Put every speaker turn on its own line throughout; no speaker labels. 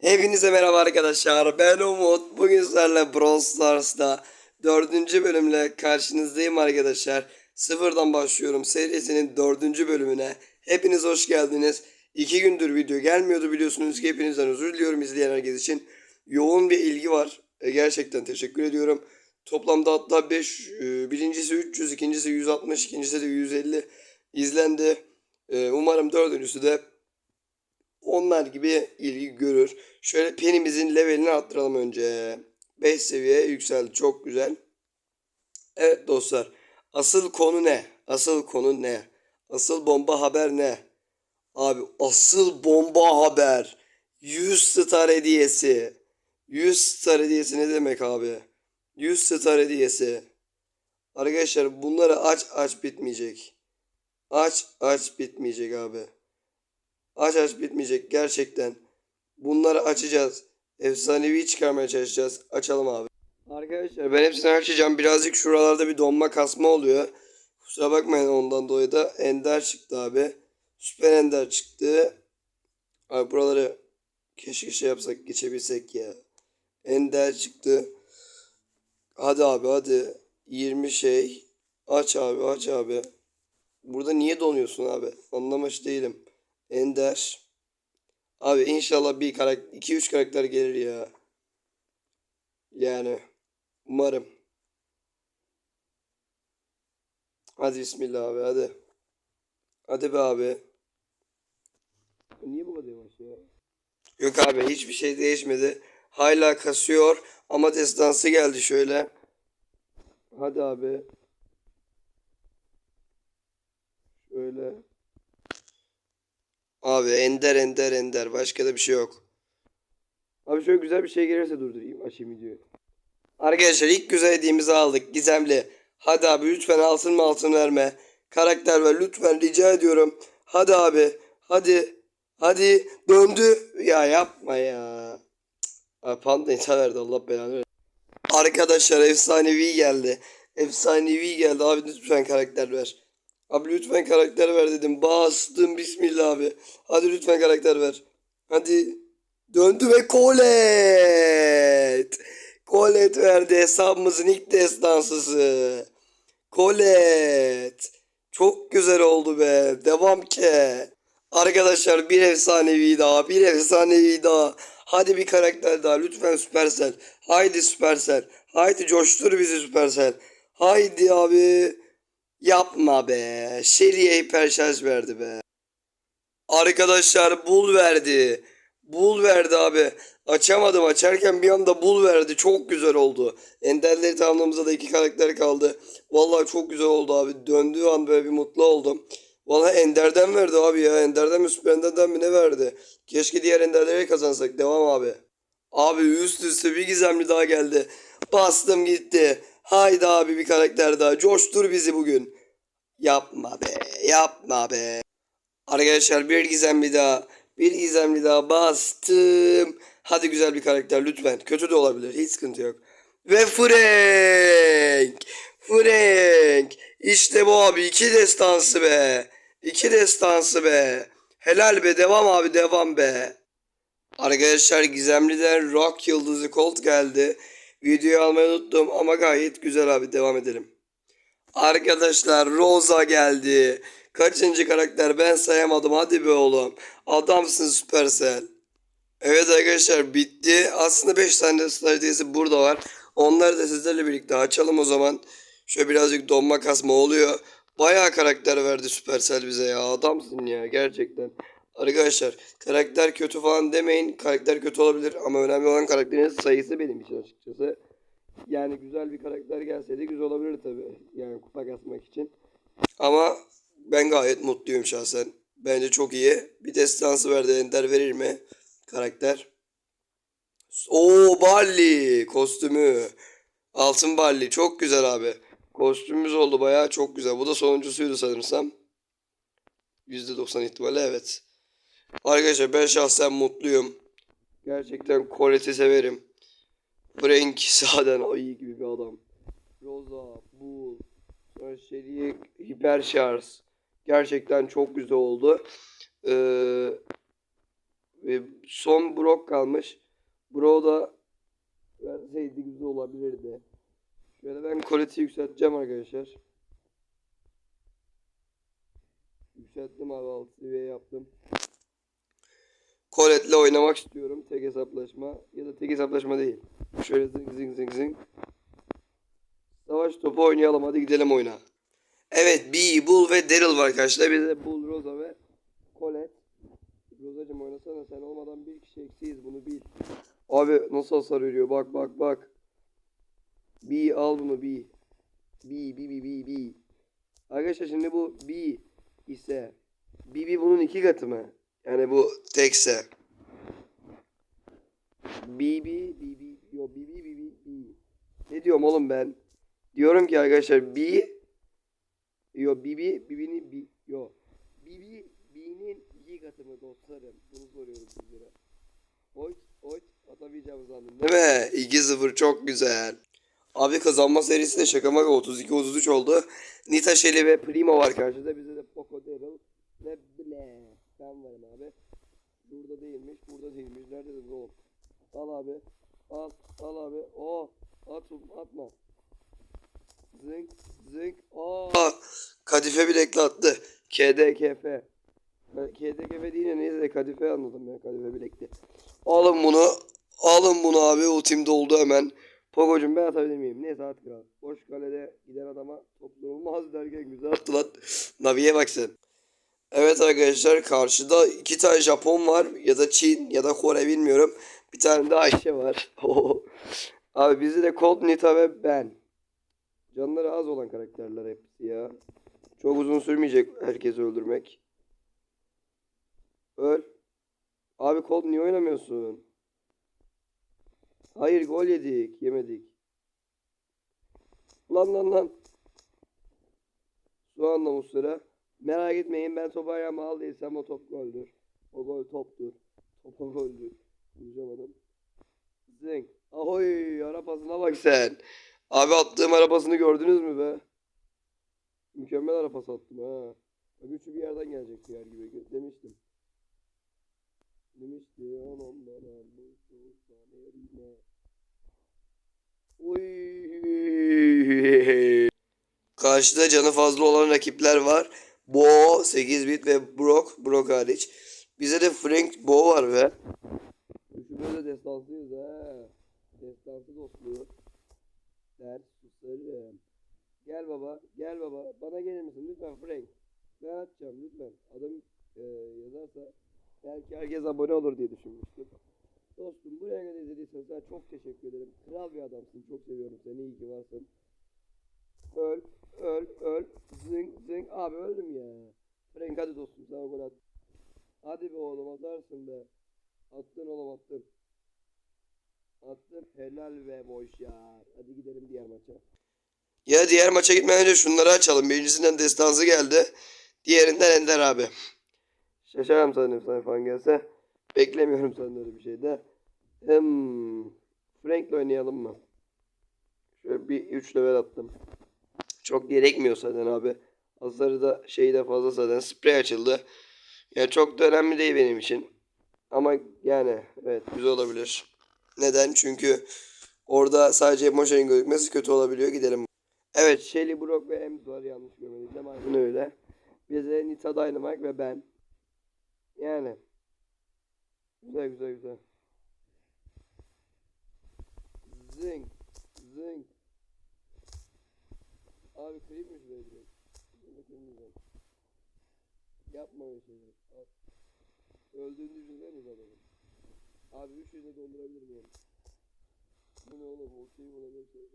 Hepinize merhaba arkadaşlar. Ben Umut. Bugün sizlerle Brawl Stars'ta dördüncü bölümle karşınızdayım arkadaşlar. Sıfırdan başlıyorum serisinin dördüncü bölümüne. Hepiniz hoş geldiniz. İki gündür video gelmiyordu biliyorsunuz ki hepinizden özür diliyorum izleyen herkes için. Yoğun bir ilgi var. E, gerçekten teşekkür ediyorum. Toplamda hatta 5, birincisi 300, ikincisi 160, ikincisi de 150 izlendi. E, umarım dördüncüsü de onlar gibi ilgi görür. Şöyle penimizin levelini arttıralım önce. 5 seviye yükseldi. Çok güzel. Evet dostlar. Asıl konu ne? Asıl konu ne? Asıl bomba haber ne? Abi asıl bomba haber. 100 star hediyesi. 100 star hediyesi ne demek abi? 100 star hediyesi. Arkadaşlar bunları aç aç bitmeyecek. Aç aç bitmeyecek abi. Aç aç bitmeyecek gerçekten. Bunları açacağız. Efsanevi çıkarmaya çalışacağız. Açalım abi. Arkadaşlar ben hepsini açacağım. Birazcık şuralarda bir donma kasma oluyor. Kusura bakmayın ondan dolayı da Ender çıktı abi. Süper Ender çıktı. Abi buraları keşke şey yapsak geçebilsek ya. Ender çıktı. Hadi abi hadi. 20 şey. Aç abi aç abi. Burada niye donuyorsun abi? Anlamış değilim. Ender. Abi inşallah bir karakter 2-3 karakter gelir ya. Yani umarım. Hadi bismillah abi hadi. Hadi be abi. Niye bu kadar yavaş ya? Yok abi hiçbir şey değişmedi. Hala kasıyor ama destansı geldi şöyle. Hadi abi. Şöyle. Abi ender ender ender. Başka da bir şey yok. Abi şöyle güzel bir şey gelirse durdurayım. Açayım videoyu. Arkadaşlar ilk güzel hediyemizi aldık. Gizemli. Hadi abi lütfen altın mı altın verme. Karakter ver lütfen rica ediyorum. Hadi abi. Hadi. Hadi. Döndü. Ya yapma ya. Abi panda insan verdi Allah belanı versin. Arkadaşlar efsanevi geldi. Efsanevi geldi. Abi lütfen karakter ver. Abi lütfen karakter ver dedim. Bastım bismillah abi. Hadi lütfen karakter ver. Hadi. Döndü ve Colette. Colette verdi hesabımızın ilk destansısı. Colette. Çok güzel oldu be. Devam ke. Arkadaşlar bir efsanevi daha. Bir efsanevi daha. Hadi bir karakter daha. Lütfen Supercell. Haydi Supercell. Haydi coştur bizi Supercell. Haydi abi. Yapma be. Şeriye hiper şarj verdi be. Arkadaşlar bul verdi. Bul verdi abi. Açamadım açarken bir anda bul verdi. Çok güzel oldu. Enderleri tamamlamamıza da iki karakter kaldı. Vallahi çok güzel oldu abi. Döndüğü an böyle bir mutlu oldum. Vallahi Ender'den verdi abi ya. Ender'den mi Süper Ender'den mi ne verdi? Keşke diğer Ender'leri kazansak. Devam abi. Abi üst üste bir gizemli daha geldi. Bastım gitti. Haydi abi bir karakter daha. Coştur bizi bugün. Yapma be. Yapma be. Arkadaşlar bir gizemli daha. Bir gizemli daha bastım. Hadi güzel bir karakter lütfen. Kötü de olabilir. Hiç sıkıntı yok. Ve Frank. Frank. İşte bu abi. iki destansı be. İki destansı be. Helal be. Devam abi. Devam be. Arkadaşlar Gizemli'den Rock Yıldızı Colt geldi. Videoyu almayı unuttum ama gayet güzel abi. Devam edelim. Arkadaşlar Rosa geldi. Kaçıncı karakter ben sayamadım. Hadi be oğlum. Adamsın Supercell. Evet arkadaşlar bitti. Aslında 5 tane stratejisi burada var. Onları da sizlerle birlikte açalım o zaman. Şöyle birazcık donma kasma oluyor. Bayağı karakter verdi Supercell bize ya. Adamsın ya gerçekten. Arkadaşlar karakter kötü falan demeyin. Karakter kötü olabilir ama önemli olan karakterin sayısı benim için açıkçası. Yani güzel bir karakter gelseydi güzel olabilir tabii. Yani kupa kasmak için. Ama ben gayet mutluyum şahsen. Bence çok iyi. Bir destansı verdi. Ender verir mi? Karakter. Oo Barley kostümü. Altın Barley. Çok güzel abi. Kostümümüz oldu bayağı çok güzel. Bu da sonuncusuydu sanırsam. %90 ihtimalle evet. Arkadaşlar ben şahsen mutluyum. Gerçekten Colette'i severim. Frank zaten ayı gibi bir adam. Rosa, Bull, Şerik, Hiper Şarj. Gerçekten çok güzel oldu. Ee, son Brock kalmış. Brock da verseydi güzel olabilirdi. Şöyle ben Colette'i yükselteceğim arkadaşlar. Yükselttim abi alt seviye yaptım. Colette'le oynamak istiyorum. Tek hesaplaşma. Ya da tek hesaplaşma değil. Şöyle zing zing zing zing. Savaş topu oynayalım. Hadi gidelim oyuna. Evet Bee, Bull ve Daryl var arkadaşlar. Bir de Bull, Rosa ve Colette. Rosa'cım oynasana sen olmadan bir kişi eksiyiz bunu bil. Abi nasıl hasar veriyor bak bak bak. Bee al bunu Bee. Bee, Bee, Bee, Bee, Bee. Arkadaşlar şimdi bu Bee ise BB bunun iki katı mı? Yani bu tekse. BB BB yo BB BB B. Ne diyorum oğlum ben? Diyorum ki arkadaşlar B yo BB BB'nin B yo BB B'nin iki katı mı dostlarım? Bunu soruyorum sizlere. Oy oy atamayacağımı zannedim. Değil mi? 2-0 çok güzel. Abi kazanma serisi de şaka maka 32-33 oldu. Nita Shelly ve Primo var karşıda. Bize de Poco Daryl. Varım abi. Burada değilmiş, burada değilmiş. Nerededir oğlum? Al abi. Al, al abi. Oh, at atma. Zınk, zınk. Aa, kadife bilekli attı. KDKF. KDKF değil de neyse kadife anladım ya. Kadife bilekli. Alın bunu. Alın bunu abi. Ultim doldu hemen. Pogo'cum ben atabilir miyim? Neyse at kral. Boş kalede giden adama top olmaz derken güzel attı lan. Navi'ye bak sen. Evet arkadaşlar karşıda iki tane Japon var ya da Çin ya da Kore bilmiyorum. Bir tane de Ayşe var. Abi bizi de Colt, Nita ve ben. Canları az olan karakterler hepsi ya. Çok uzun sürmeyecek herkesi öldürmek. Öl. Abi Colt niye oynamıyorsun? Hayır gol yedik. Yemedik. Lan lan lan. Şu anda Muslera. Merak etmeyin ben topu ayağıma al değilsem o top goldür. O gol toptur. Topa goldür. Konuşamadım. Zing. Ahoy arabasına bak sen. Abi attığım arabasını gördünüz mü be? Mükemmel arabası attım ha. Üçü bir yerden gelecek yer gibi demiştim. Demişti bu sultan erine. Uy. Karşıda canı fazla olan rakipler var. Bo, 8 bit ve Brock, Brock hariç. Bize de Frank Bo var be. Üçümüz de destanslıyız ha. Destansı dostluğu. Ders susarım. Gel baba, gel baba. Bana gelir misin lütfen Frank? Ben atacağım lütfen. Adam e, yazarsa belki herkes abone olur diye düşünmüştüm. Dostum buraya kadar izlediysen sana çok teşekkür ederim. Kral bir adamsın. Çok seviyorum seni. İyi ki varsın. Öl, öl, öl. Zing, zing. Abi öldüm ya. Frank hadi dostum sana gol at. Hadi be oğlum atarsın be. Attın oğlum attın. Attın helal ve boş ya. Hadi gidelim diğer maça. Ya diğer maça gitmeden önce şunları açalım. Birincisinden destansı geldi. Diğerinden Ender abi. Şaşarım sanırım sana gelse. Beklemiyorum senden bir şey de. Hmm. Frank'le oynayalım mı? Şöyle bir 3 level attım. Çok gerekmiyor zaten abi. Hasarı da şeyi de fazla zaten. Sprey açıldı. Yani çok da önemli değil benim için. Ama yani evet güzel olabilir. Neden? Çünkü orada sadece emotion gözükmesi kötü olabiliyor. Gidelim. Evet Shelly, Brock ve Ems yanlış görmediysem aynen öyle. Bize Nita Dynamite ve ben. Yani. Güzel güzel güzel. Zing. Abi kırayım mı şuraya direkt? Bunu kırmayacağım. Yapma öyle şeyler. Al. Öldüğünü düşünseniz adamın. Abi üç yüzde doldurabilir miyim? Bu ne oğlum? O şeyi bulabilir şey.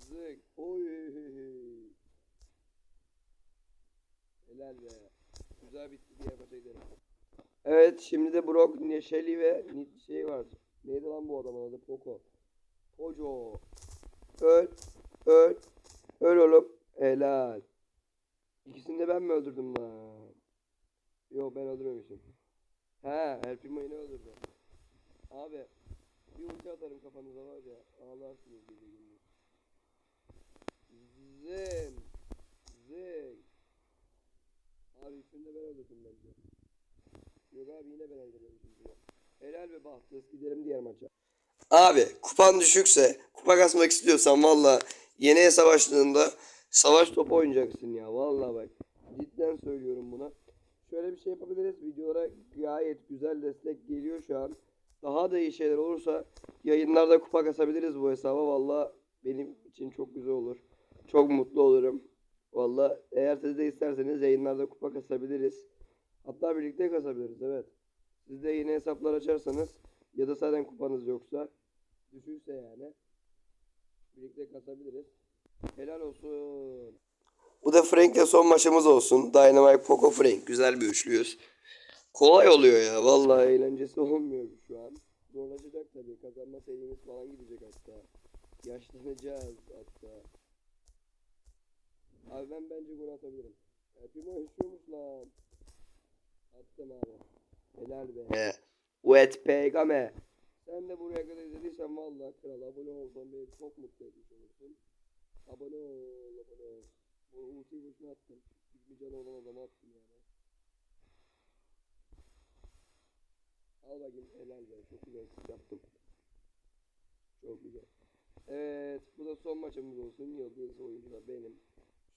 Zing. Oy. Helal be. Güzel bitti diye maça gidelim. Evet şimdi de Brock, Neşeli ve şey var. Neydi lan bu adamın adı? Poco. Poco. Öl. Öl. Öl oğlum. Helal. İkisini de ben mi öldürdüm lan? Yok ben öldürmemişim. He, El Primo yine öldürdü. Abi bir ulti atarım kafanıza var ya ağlarsınız gece gündüz. Zın. Zın. Abi ikisini de ben öldürdüm bence. Yok abi yine ben öldürmemişim. Helal ve bahtsız gidelim diğer maça. Abi kupan düşükse kupa kasmak istiyorsan valla yeni hesap açtığında savaş topu oynayacaksın ya valla bak. Cidden söylüyorum buna. Şöyle bir şey yapabiliriz. Videolara gayet güzel destek geliyor şu an. Daha da iyi şeyler olursa yayınlarda kupa kasabiliriz bu hesaba. Valla benim için çok güzel olur. Çok mutlu olurum. Valla eğer siz de isterseniz yayınlarda kupa kasabiliriz. Hatta birlikte kasabiliriz evet. Siz de yeni hesaplar açarsanız ya da zaten kupanız yoksa düşürse yani birlikte kasabiliriz. Helal olsun. Bu da Frank'le son maçımız olsun. Dynamite Poco Frank. Güzel bir üçlüyüz. Kolay oluyor ya. Vallahi eğlencesi olmuyor şu an. Zorlaşacak tabii. Kazanma serimiz falan gidecek hatta. Yaşlanacağız hatta. Abi ben bence gol atabilirim. Timo yaşıyormuş lan. Attım abi. Helal be. Wet pegame. Sen de buraya kadar izlediysen vallahi kral abone olsan beni çok mutlu etmiş olursun. Abone ol, abone ol. Bu ultiyi boşuna attım. Bir canı olan adama attım yani. Al bakayım helal be. Çok güzel yaptım. Çok güzel. Evet bu da son maçımız olsun. Yıldız oyuncu da benim.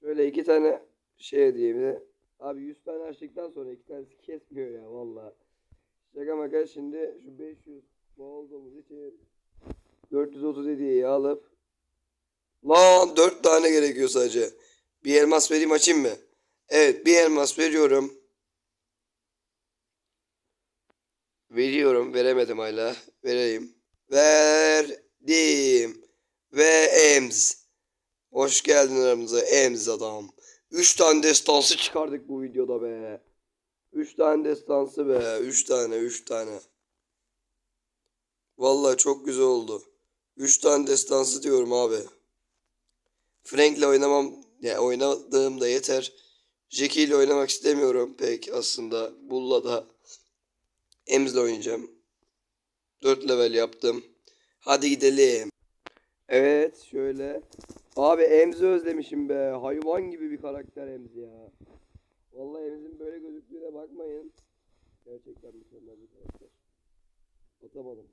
Şöyle iki tane şey diyeyim de. Abi 100 tane açtıktan sonra iki tanesi kesmiyor ya valla. Şaka maka şimdi şu 500 olduğumuz için 430 hediyeyi alıp Lan 4 tane gerekiyor sadece. Bir elmas vereyim açayım mı? Evet bir elmas veriyorum. Veriyorum. Veremedim hala. Vereyim. Verdim. Ve Ems. Hoş geldin aramıza Ems adam. 3 tane destansı çıkardık bu videoda be. 3 tane destansı be. 3 tane 3 tane. Vallahi çok güzel oldu. 3 tane destansı diyorum abi. Frank'le oynamam ya oynadığım da yeter. Jackie ile oynamak istemiyorum pek aslında. Bull'la da Ems'le oynayacağım. 4 level yaptım. Hadi gidelim. Evet şöyle. Abi Ems'i özlemişim be. Hayvan gibi bir karakter Ems ya. Vallahi Ems'in böyle gözüktüğüne bakmayın. Gerçekten mükemmel bir karakter. Atamadım.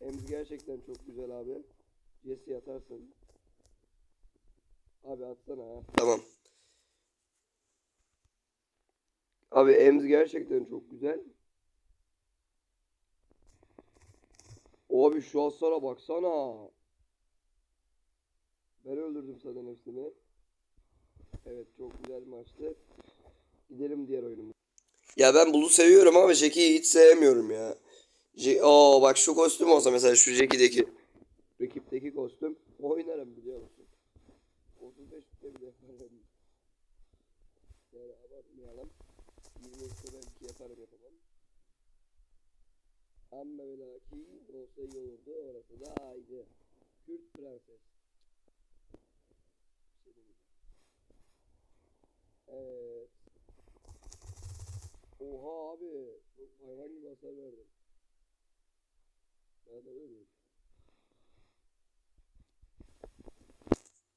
Ems gerçekten çok güzel abi. Jesse atarsın. Abi atsana ha. Tamam. Abi Ems gerçekten çok güzel. Abi şu hasara baksana. Ben öldürdüm zaten hepsini. Evet çok güzel maçtı. Gidelim diğer oyunumuza. Ya ben Blue'u seviyorum ama Jackie'yi hiç sevmiyorum ya. J Aa bak şu kostüm olsa mesela şu Jackie'deki rakipteki kostüm oynarım biliyor musun? 35 de bile yaparım. Yani abartmayalım. 20 işte belki yaparım yapamam. Ama ve lakin olsa iyi olurdu. Orası da ayrı. Kürt prenses. Şey. Evet. Oha abi. Hayvan gibi hasar verdim. Ben de öyle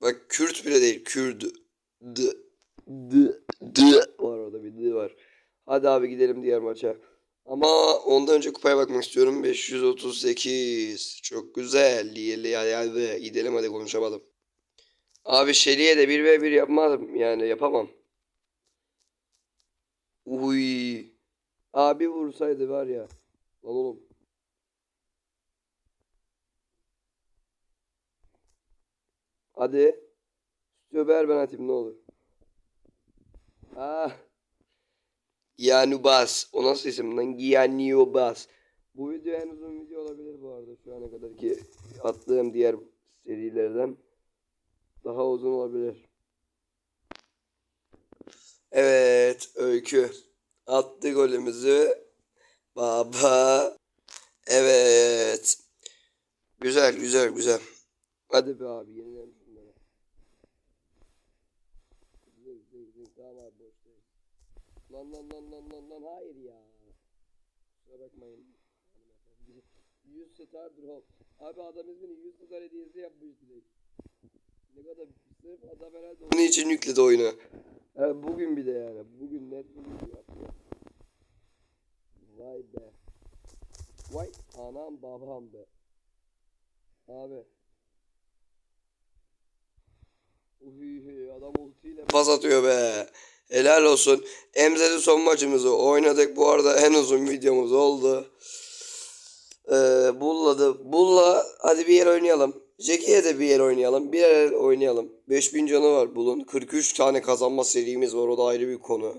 Bak Kürt bile değil. Kürd. D. D. D. Var orada bir D var. Hadi abi gidelim diğer maça. Ama ondan önce kupaya bakmak istiyorum. 538. Çok güzel. Gidelim hadi konuşamadım. Abi Şeli'ye de 1v1 yapmadım yani yapamam. Uy. Abi vursaydı var ya. Lan oğlum. Hadi. Söber ben atayım ne olur. Ah. Gianubas. O nasıl isim lan? Gianubas. Bu video en uzun video olabilir bu arada şu ana kadar ki attığım diğer serilerden daha uzun olabilir. Evet, Öykü attı golümüzü. Baba. Evet. Güzel, güzel, güzel. Hadi be abi, yenilelim zing, zing. Tamam abi, boş değil. Lan lan lan lan lan lan, hayır ya. Kusura bakmayın. 100 star drop. Abi adam ismini 100 star hediyesi yapmış direkt. Ne kadar sırf adam herhalde onun için yükledi oyunu. Yani bugün bir de yani. Bugün net bugün yaptı. Vay be. Vay anam babam be. Abi. Uy, pas atıyor be. Helal olsun. Emre'de son maçımızı oynadık. Bu arada en uzun videomuz oldu. Ee, Bulla'dı. Bull'la hadi bir yer oynayalım. Jackie'ye de bir yer oynayalım. Bir yer oynayalım. 5000 canı var Bull'un. 43 tane kazanma serimiz var. O da ayrı bir konu.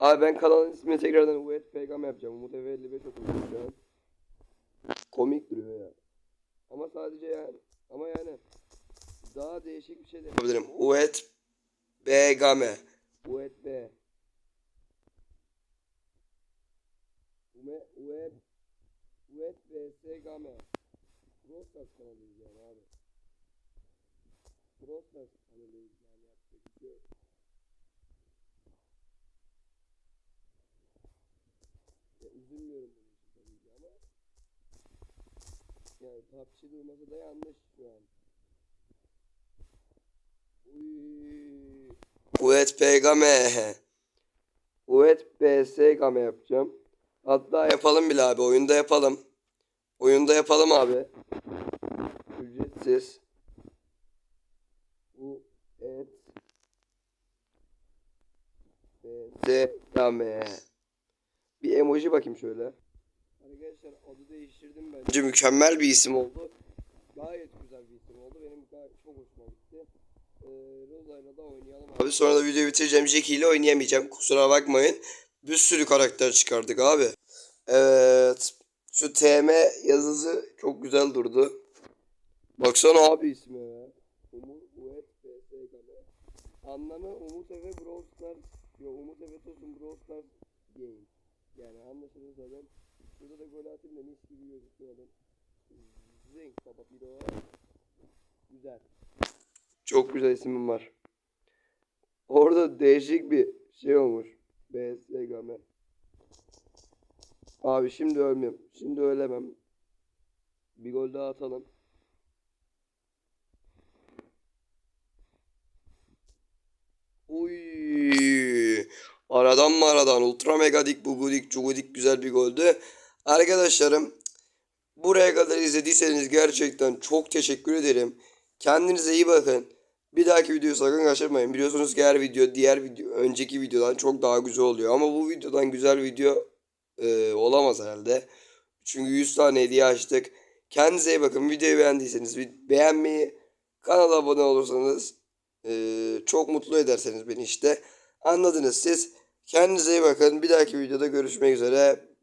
Abi ben kanalın ismini tekrardan Uet Pegam yapacağım. Umut Efe 55 oturmuş şu an. Komik duruyor ya. Ama sadece yani. Ama yani. Daha değişik bir şey de yapabilirim. Uet Begame. Uet B. Ume, Uet Uet BS Game. Frostas kanalıyız yani abi. Frostas kanalıyız yani yapacak bir şey yok. Ya üzülmüyorum bunun için tabii ki ama yani PUBG durması da yanlış şu an. Uy. Uet Pegame. Uet BS Game yapacağım. Hatta yapalım bile abi. Oyunda yapalım. Oyunda yapalım abi. Ücretsiz. Bu et BS Game. Bir emoji bakayım şöyle. Arkadaşlar adı değiştirdim ben. Bence mükemmel bir isim oldu. Gayet güzel bir isim oldu. Benim çok hoşuma gitti. Ee, Roza'yla da oynayalım abi. Sonra da videoyu bitireceğim. Jackie ile oynayamayacağım. Kusura bakmayın. Bir sürü karakter çıkardık abi. Evet. Şu TM yazısı çok güzel durdu. Baksana abi ismi ya. Umut Uet. Anlamı Umut Efe Brawl Stars. Yo Umut Efe Tosun Brawl Stars Game. Yani anlaşılır zaten. Şurada da gol atayım da mis gibi gözüküyor adam. Zink baba bir o. Güzel. Çok güzel ismim var. Orada değişik bir şey olmuş. BSGM. Abi şimdi ölmem. Şimdi ölemem. Bir gol daha atalım. Uy. Aradan mı aradan ultra megadik bugudik cugudik güzel bir goldü. Arkadaşlarım buraya kadar izlediyseniz gerçekten çok teşekkür ederim. Kendinize iyi bakın. Bir dahaki videoyu sakın kaçırmayın. Biliyorsunuz ki her video diğer video önceki videodan çok daha güzel oluyor. Ama bu videodan güzel video e, olamaz herhalde. Çünkü 100 tane hediye açtık. Kendinize iyi bakın. Videoyu beğendiyseniz beğenmeyi, kanala abone olursanız e, çok mutlu ederseniz beni işte. Anladınız siz. Kendinize iyi bakın. Bir dahaki videoda görüşmek üzere.